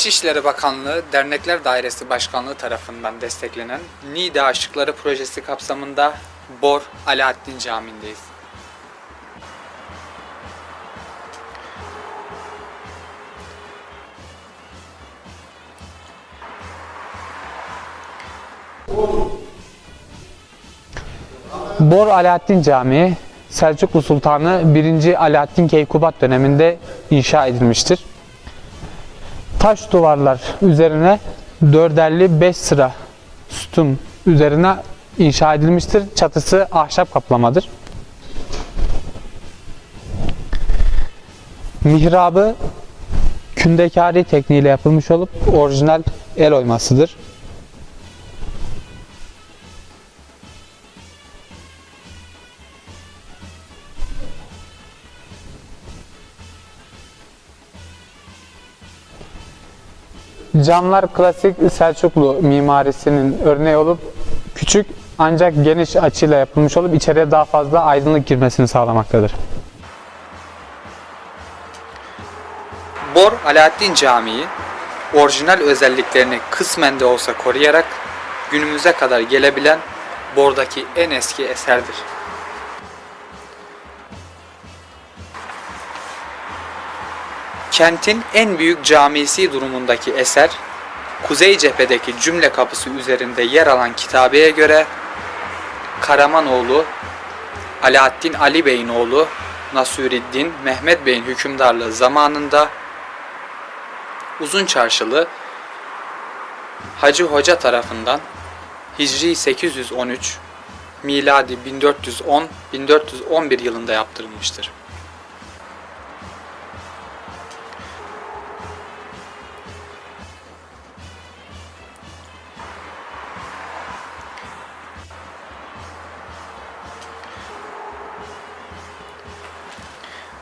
İçişleri Bakanlığı Dernekler Dairesi Başkanlığı tarafından desteklenen Nida Aşıkları Projesi kapsamında Bor Alaaddin Camii'ndeyiz. Bor Alaaddin Camii Selçuklu Sultanı 1. Alaaddin Keykubat döneminde inşa edilmiştir. Taş duvarlar üzerine dörderli 5 sıra sütun üzerine inşa edilmiştir. Çatısı ahşap kaplamadır. Mihrabı kündekari tekniğiyle yapılmış olup orijinal el oymasıdır. Camlar klasik Selçuklu mimarisinin örneği olup küçük ancak geniş açıyla yapılmış olup içeriye daha fazla aydınlık girmesini sağlamaktadır. Bor Alaaddin Camii orijinal özelliklerini kısmen de olsa koruyarak günümüze kadar gelebilen Bor'daki en eski eserdir. Kentin en büyük camisi durumundaki eser, kuzey cephedeki cümle kapısı üzerinde yer alan kitabeye göre Karamanoğlu Alaaddin Ali Bey'in oğlu Nasuriddin Mehmet Bey'in hükümdarlığı zamanında Uzun Çarşılı Hacı Hoca tarafından Hicri 813 miladi 1410-1411 yılında yaptırılmıştır.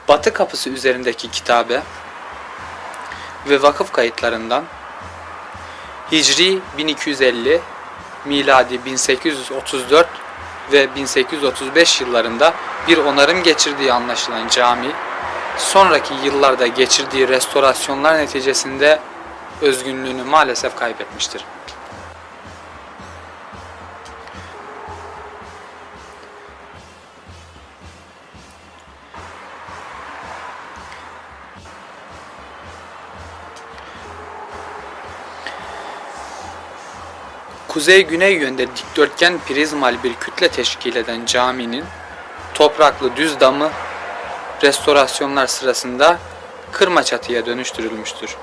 Batı kapısı üzerindeki kitabe ve vakıf kayıtlarından Hicri 1250, miladi 1834 ve 1835 yıllarında bir onarım geçirdiği anlaşılan cami, sonraki yıllarda geçirdiği restorasyonlar neticesinde özgünlüğünü maalesef kaybetmiştir. Kuzey-güney yönde dikdörtgen prizmal bir kütle teşkil eden caminin topraklı düz damı restorasyonlar sırasında kırma çatıya dönüştürülmüştür.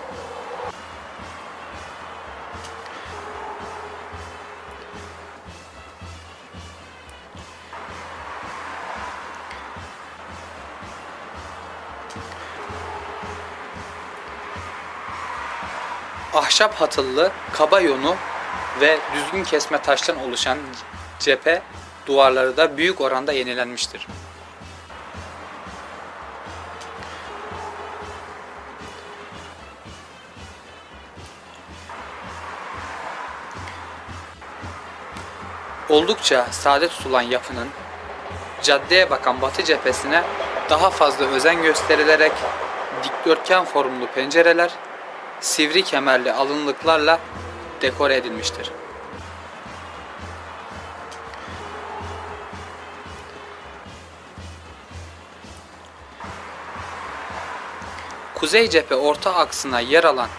Ahşap hatıllı kaba yonu ve düzgün kesme taştan oluşan cephe duvarları da büyük oranda yenilenmiştir. Oldukça sade tutulan yapının caddeye bakan batı cephesine daha fazla özen gösterilerek dikdörtgen formlu pencereler sivri kemerli alınlıklarla dekore edilmiştir. Kuzey cephe orta aksına yer alan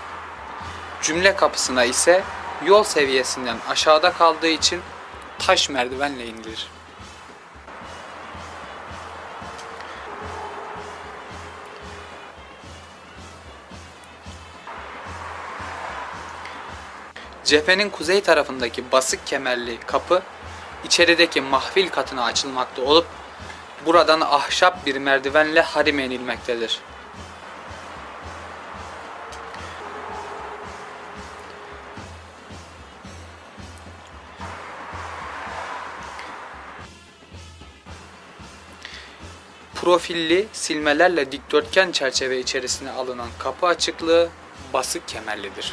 cümle kapısına ise yol seviyesinden aşağıda kaldığı için taş merdivenle inilir. Cephenin kuzey tarafındaki basık kemerli kapı içerideki mahfil katına açılmakta olup buradan ahşap bir merdivenle harime inilmektedir. Profilli silmelerle dikdörtgen çerçeve içerisine alınan kapı açıklığı basık kemerlidir.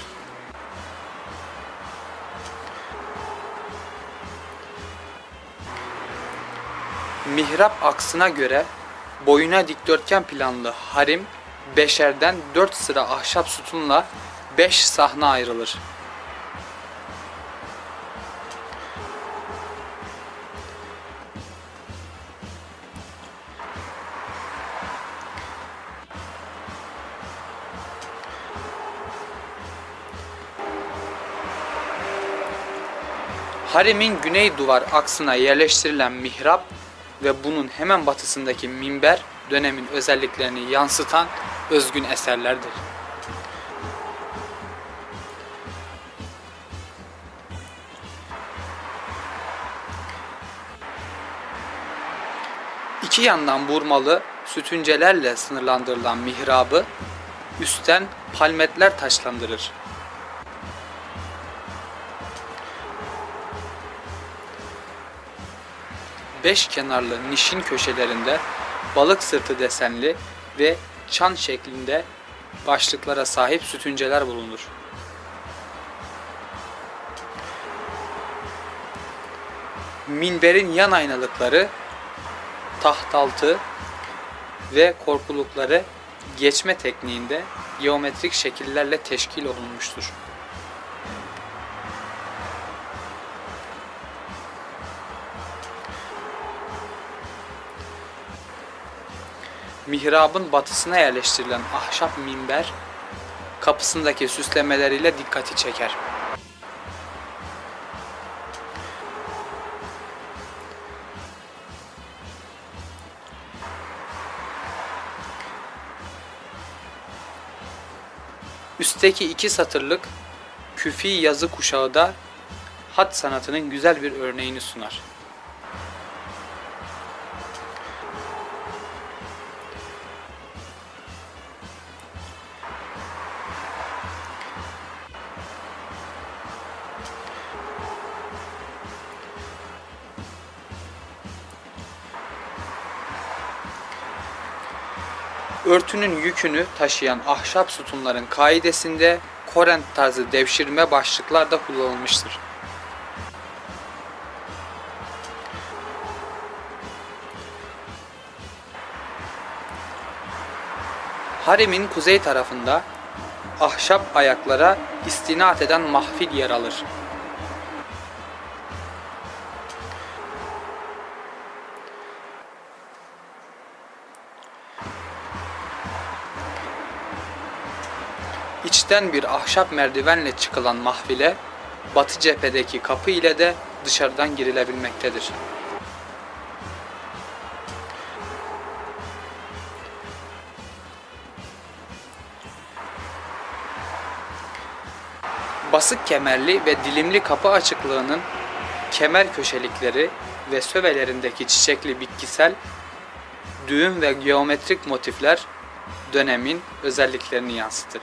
Mihrap aksına göre boyuna dikdörtgen planlı harim beşerden 4 sıra ahşap sütunla 5 sahne ayrılır. Haremin güney duvar aksına yerleştirilen mihrap ve bunun hemen batısındaki minber dönemin özelliklerini yansıtan özgün eserlerdir. İki yandan vurmalı sütüncelerle sınırlandırılan mihrabı üstten palmetler taşlandırır. Beş kenarlı nişin köşelerinde balık sırtı desenli ve çan şeklinde başlıklara sahip sütünceler bulunur. Minberin yan aynalıkları, tahtaltı ve korkulukları geçme tekniğinde geometrik şekillerle teşkil olunmuştur. Mihrabın batısına yerleştirilen ahşap minber kapısındaki süslemeleriyle dikkati çeker. Üstteki iki satırlık küfi yazı kuşağı da hat sanatının güzel bir örneğini sunar. Örtünün yükünü taşıyan ahşap sütunların kaidesinde Korent tarzı devşirme başlıklar da kullanılmıştır. Haremin kuzey tarafında ahşap ayaklara istinat eden mahfil yer alır. İçten bir ahşap merdivenle çıkılan mahfile batı cephedeki kapı ile de dışarıdan girilebilmektedir. Basık kemerli ve dilimli kapı açıklığının kemer köşelikleri ve sövelerindeki çiçekli bitkisel, düğüm ve geometrik motifler dönemin özelliklerini yansıtır.